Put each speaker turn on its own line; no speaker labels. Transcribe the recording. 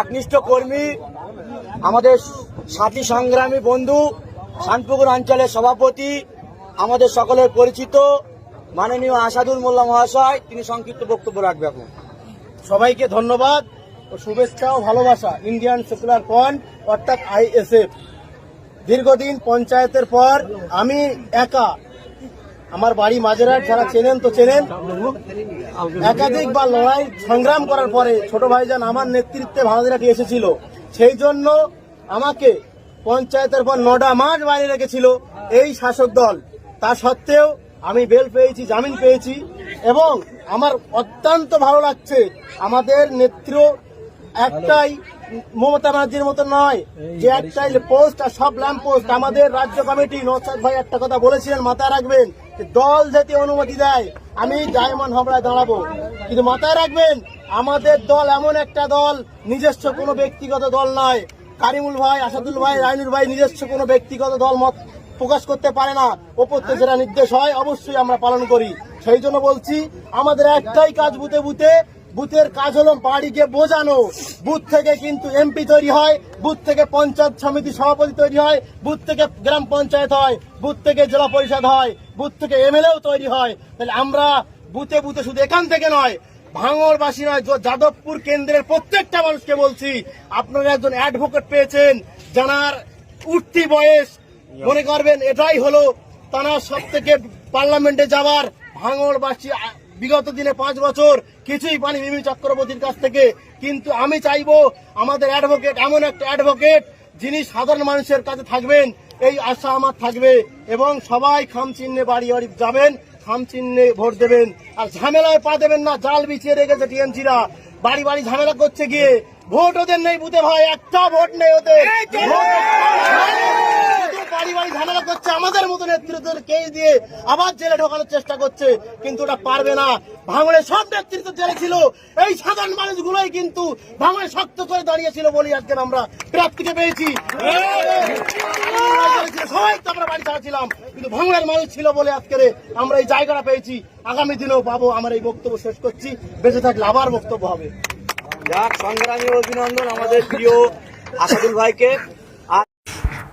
একনিষ্ঠ কর্মী, আমাদের সাথী সংগ্রামী বন্ধু, শানপুকুর অঞ্চলের সভাপতি, আমাদের সকলের পরিচিত মাননীয় আসাদুল মোল্লা মহাশয়, তিনি সংক্ষিপ্ত বক্তব্য রাখবে এখন।
সবাইকে ধন্যবাদ ও শুভেচ্ছা ও ভালোবাসা। ইন্ডিয়ান সেকুলার ফ্রন্ট অর্থাৎ আইএসএফ দীর্ঘদিন পঞ্চায়েতের পর আমি একা আমার বাড়ি মাঝেরহাট, যারা চেনেন তো চেনেন। একাধিক বা লড়াই সংগ্রাম করার পরে ছোট ভাইজান আমার নেতৃত্বে ভারতীয় এসেছিল। সেই জন্য আমাকে পঞ্চায়েতের পর নটা মাস বাইরে রেখেছিল এই শাসক দল। তা সত্ত্বেও আমি বেল পেয়েছি, জামিন পেয়েছি এবং আমার অত্যন্ত ভালো লাগছে। আমাদের নেত্র একটাই মমতা ব্যানার্জির মতো নয় যে একটাই পোস্ট আর সব ল্যাম্প পোস্ট আমাদের রাজ্য কমিটি নৌসাদ ভাই একটা কথা বলেছিলেন মাথায় রাখবেন যে দল যদি অনুমতি দেয় আমি ডায়মন্ড হামলায় দাঁড়াবো। কিন্তু মাথায় রাখবেন আমাদের দল এমন একটা দল নিজস্ব কোনো ব্যক্তিগত দল নয়। কারিমুল ভাই আসাদুল ভাই রাইনুর ভাই নিজস্ব কোনো ব্যক্তিগত দল মত প্রকাশ করতে পারে না। ওপর থেকে যেটা নির্দেশ হয় অবশ্যই আমরা পালন করি। সেই জন্য বলছি আমাদের একটাই কাজ বুথে বুথে বুথের কাজ হলো বাড়িকে বোঝানো। বুথ থেকে কিন্তু এমপি তৈরি হয় বুথ থেকে পঞ্চায়েত সমিতি সভাপতি তৈরি হয় বুথ থেকে গ্রাম পঞ্চায়েত হয় বুথ থেকে জেলা পরিষদ হয় বুথ থেকে এমএলএও তৈরি হয়। তাহলে আমরা বুথে বুথে শুধু এখান থেকে নয় ভাঙরবাসী নয় যাদবপুর কেন্দ্রের প্রত্যেকটা মানুষকে বলছি আপনারা একজন অ্যাডভোকেট পেয়েছেন জানার উঠতি বয়স। মনে করবেন এটাই হলো তারা সব থেকে পার্লামেন্টে যাওয়ার ভাঙড়বাসী আ, বিগত দিনে পাঁচ বছর কিছুই পানি মিমি চক্রবর্তীর কাছ থেকে। কিন্তু আমি চাইব আমাদের অ্যাডভোকেট এমন একটা অ্যাডভোকেট যিনি সাধারণ মানুষের কাছে থাকবেন এই আশা আমার থাকবে এবং সবাই খাম চিহ্নে বাড়ি বাড়ি যাবেন খাম চিহ্নে ভোট দেবেন। আর ঝামেলায় পা দেবেন না জাল বিছিয়ে রেখেছে টিএমসিরা। বাড়ি বাড়ি ঝামেলা করছে গিয়ে ভোট ওদের নেই বুঝে ভাই একটা ভোট নেই ওদের। বাড়ি ভাঙড়ের মানুষ ছিল বলে আজকে আমরা এই জায়গাটা পেয়েছি। আগামী দিনেও পাবো, আমার এই বক্তব্য শেষ করছি। বেঁচে থাকলে আবার বক্তব্য হবে।
যাক, সংগ্রামী অভিনন্দন আমাদের প্রিয় আসাদুল ভাইকে।